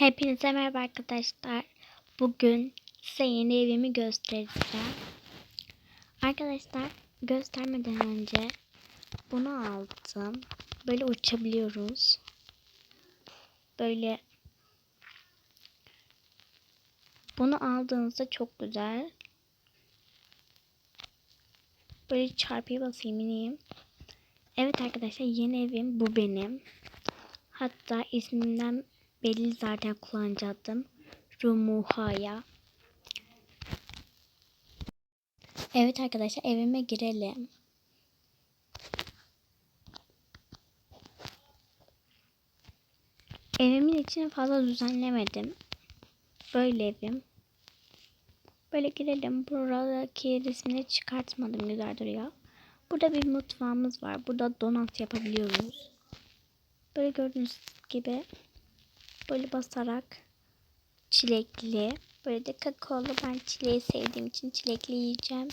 Hepinize merhaba arkadaşlar. Bugün size yeni evimi göstereceğim. Arkadaşlar göstermeden önce bunu aldım. Böyle uçabiliyoruz. Böyle bunu aldığınızda çok güzel. Böyle çarpıya basayım ineyim. Evet arkadaşlar yeni evim bu benim. Hatta ismimden belli zaten kullanıcı adım. Rumuhaya. Evet arkadaşlar evime girelim. Evimin içini fazla düzenlemedim. Böyle evim. Böyle girelim. Buradaki resmini çıkartmadım. Güzel duruyor. Burada bir mutfağımız var. Burada donat yapabiliyoruz. Böyle gördüğünüz gibi böyle basarak çilekli. Böyle de kakaolu. Ben çileği sevdiğim için çilekli yiyeceğim.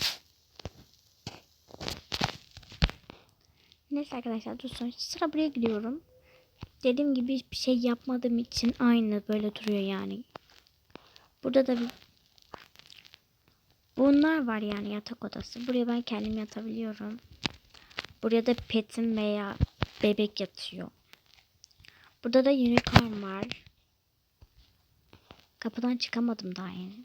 Neyse arkadaşlar dursun. Sıra buraya gidiyorum. Dediğim gibi hiçbir şey yapmadığım için aynı böyle duruyor yani. Burada da bir bunlar var yani yatak odası. Buraya ben kendim yatabiliyorum. Buraya da petim veya bebek yatıyor. Burada da unicorn var. Kapıdan çıkamadım daha yeni.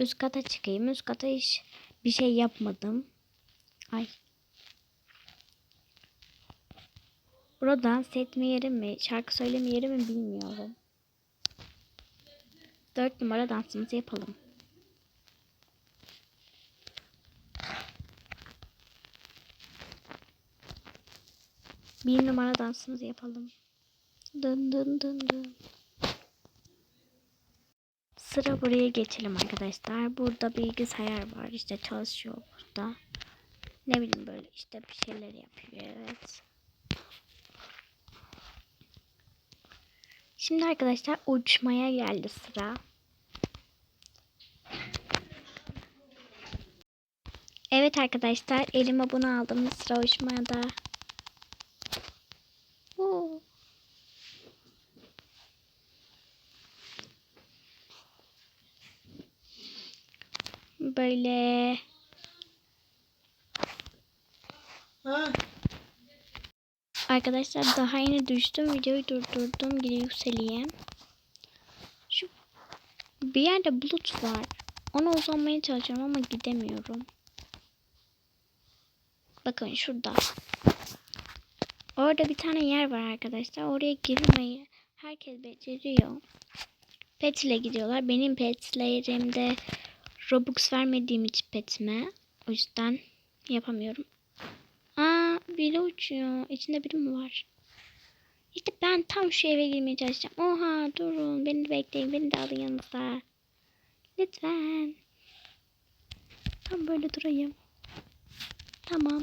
Üst kata çıkayım. Üst kata hiç bir şey yapmadım. Ay. Burada dans etme yeri mi, şarkı söyleme yeri mi bilmiyorum. Dört numara dansımızı yapalım. Bir numara dansımızı yapalım. Dın dın dın dın. Sıra buraya geçelim arkadaşlar. Burada bilgisayar var. İşte çalışıyor burada. Ne bileyim böyle işte bir şeyler yapıyor. Evet. Şimdi arkadaşlar uçmaya geldi sıra. Evet arkadaşlar elime bunu aldım. Sıra uçmaya da. Oo. Böyle Ha? Arkadaşlar daha yeni düştüm. Videoyu durdurdum. Geri yükseleyim. Şu bir yerde bulut var. Ona uzanmaya çalışıyorum ama gidemiyorum. Bakın şurada. Orada bir tane yer var arkadaşlar. Oraya girmeyi herkes beceriyor. Pet ile gidiyorlar. Benim petlerimde Robux vermediğim için petime. O yüzden yapamıyorum. Aa biri uçuyor. İçinde biri mi var? İşte ben tam şu eve girmeye çalışacağım. Oha durun beni de bekleyin. Beni de alın yanınıza. Lütfen. Tam böyle durayım. Tamam.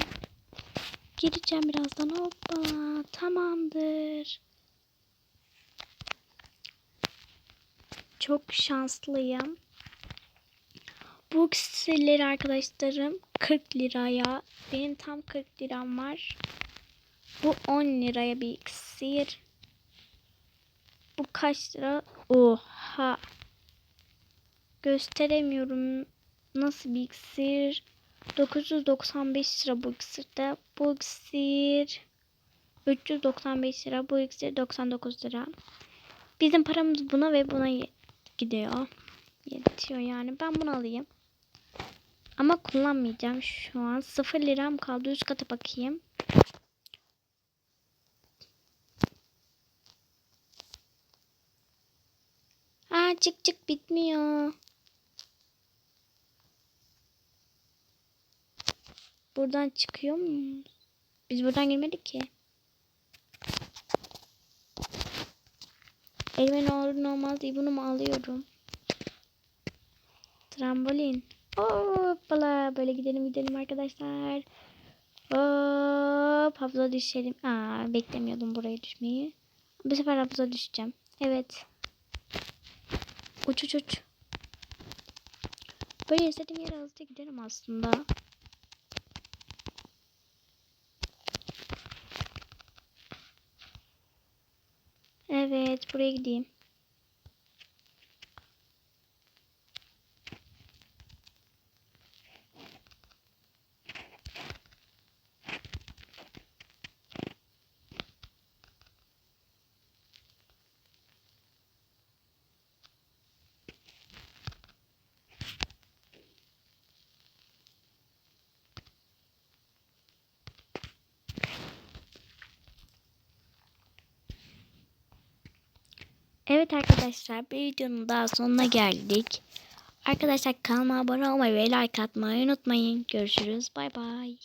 Gireceğim birazdan. Hoppa. Tamamdır. Çok şanslıyım. Bu iksirleri arkadaşlarım 40 liraya. Benim tam 40 liram var. Bu 10 liraya bir iksir. Bu kaç lira? Oha. Gösteremiyorum. Nasıl bir iksir? 995 lira bu iksirde. Bu iksir 395 lira. Bu iksir 99 lira. Bizim paramız buna ve buna gidiyor. Yetiyor yani. Ben bunu alayım. Ama kullanmayacağım şu an. 0 liram kaldı. Üst kata bakayım. Aa çık çık bitmiyor. Buradan çıkıyor muyuz? Biz buradan girmedik ki. Elime ne olur ne olmaz diye bunu mu alıyorum? Trambolin. Hoppala böyle gidelim gidelim arkadaşlar. Hop havuza düşelim. Aa beklemiyordum buraya düşmeyi. Bu sefer havuza düşeceğim. Evet. Uç uç uç. Böyle istediğim yere hızlı giderim aslında. Evet buraya gideyim. Evet arkadaşlar bir videonun daha sonuna geldik. Arkadaşlar kanalıma abone olmayı ve like atmayı unutmayın. Görüşürüz. Bay bay.